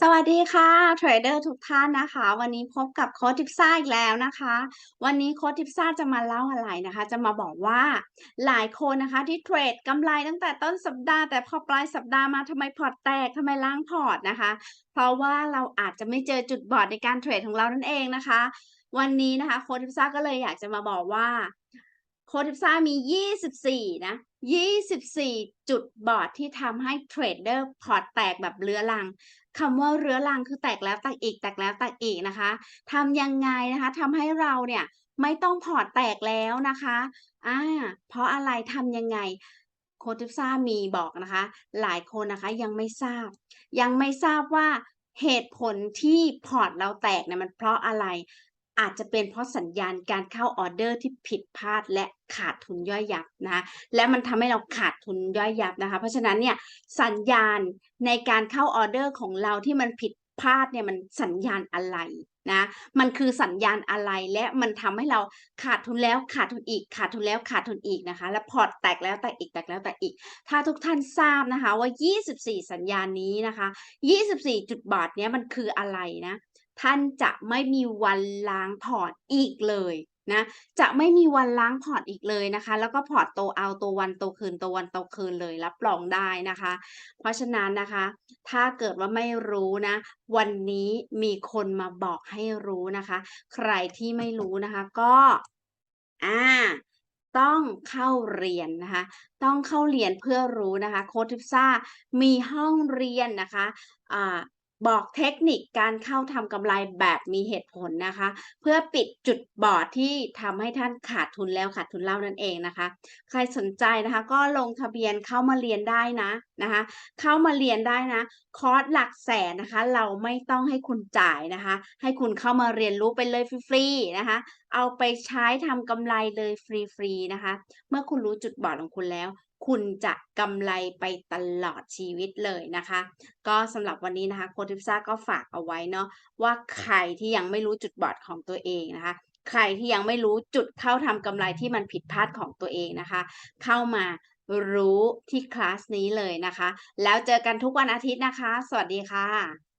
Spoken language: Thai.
สวัสดีค่ะเทรดเดอร์ทุกท่านนะคะ วันนี้พบกับโค้ชทิปซ่าอีกแล้วนะคะ วันนี้โค้ชทิปซ่าจะมาเล่าอะไรนะคะ จะมาบอกว่าหลายคนนะคะที่เทรดกำไรตั้งแต่ต้นสัปดาห์แต่พอปลายสัปดาห์มาทำไมพอร์ตแตกทำไมล้างพอร์ตนะคะ เพราะว่าเราอาจจะไม่เจอจุดบอดในการเทรดของเรานั่นเองนะคะ วันนี้นะคะโค้ชทิปซ่าก็เลยอยากจะมาบอกว่า ค้ชทิปซ่ามี 24 นะ 24 จุดบอดที่ทำให้เทรดเดอร์พอร์ตแตกแบบเรื้อรังคำว่าเรื้อรังคือแตกแล้วแตกอีกแตกแล้วแตกอีกนะคะทำยังไงนะคะทำให้เราเนี่ยไม่ต้องพอร์ตแตกแล้วนะคะอ่าเพราะอะไรทำยังไงโคทิปซ่ามีบอกนะคะ หลายคนนะคะยังไม่ทราบ ยังไม่ทราบว่าเหตุผลที่พอร์ตเราแตกเนี่ยมันเพราะอะไร อาจจะเป็นเพราะสัญญาณการเข้าออเดอร์ที่ผิดพลาดและขาดทุนย่อยยับนะคะและมันทำให้เราขาดทุนย่อยยับนะคะ เพราะฉะนั้นเนี่ยสัญญาณในการเข้าออเดอร์ของเราที่มันผิดพลาดเนี่ยมันสัญญาณอะไรนะมันคือสัญญาณอะไรและมันทำให้เราขาดทุนแล้วขาดทุนอีก ขาดทุนแล้วขาดทุนอีกนะคะ และพอร์ตแตกแล้วแตกอีกแตกแล้วแตกอีก ถ้าทุกท่านทราบนะคะว่า 24 สัญญาณนี้นะคะ 24 จุดบอดเนี้ยมันคืออะไรนะ ท่านจะไม่มีวันล้างพอร์ตอีกเลยนะจะไม่มีวันล้างพอร์ตอีกเลยนะคะ แล้วก็พอร์ตโตเอาโตวันโตคืนโตวันโตคืนเลยรับรองได้นะคะ เพราะฉะนั้นนะคะ ถ้าเกิดว่าไม่รู้นะ วันนี้มีคนมาบอกให้รู้นะคะ ใครที่ไม่รู้นะคะก็อ่าต้องเข้าเรียนนะคะ ต้องเข้าเรียนเพื่อรู้นะคะ โค้ชทิปซ่ามีห้องเรียนนะคะอ่า บอกเทคนิคการเข้าทำกำไรแบบมีเหตุผลนะคะ เพื่อปิดจุดบอดที่ทำให้ท่านขาดทุนแล้วขาดทุนเล่านั่นเองนะคะ ใครสนใจนะคะก็ลงทะเบียนเข้ามาเรียนได้นะนะคะ เข้ามาเรียนได้นะ คอร์สหลักแสนนะคะ เราไม่ต้องให้คุณจ่ายนะคะ ให้คุณเข้ามาเรียนรู้ไปเลยฟรีๆนะคะ เอาไปใช้ทำกำไรเลยฟรีๆนะคะ เมื่อคุณรู้จุดบอดของคุณแล้ว คุณจะกำไรไปตลอดชีวิตเลยนะคะ ก็สำหรับวันนี้นะคะโคทิปซ่าก็ฝากเอาไว้เนาะว่าใครที่ยังไม่รู้จุดบอดของตัวเองนะคะใครที่ยังไม่รู้จุดเข้าทำกำไรที่มันผิดพลาดของตัวเองนะคะ เข้ามารู้ที่คลาสนี้เลยนะคะ แล้วเจอกันทุกวันอาทิตย์นะคะ สวัสดีค่ะ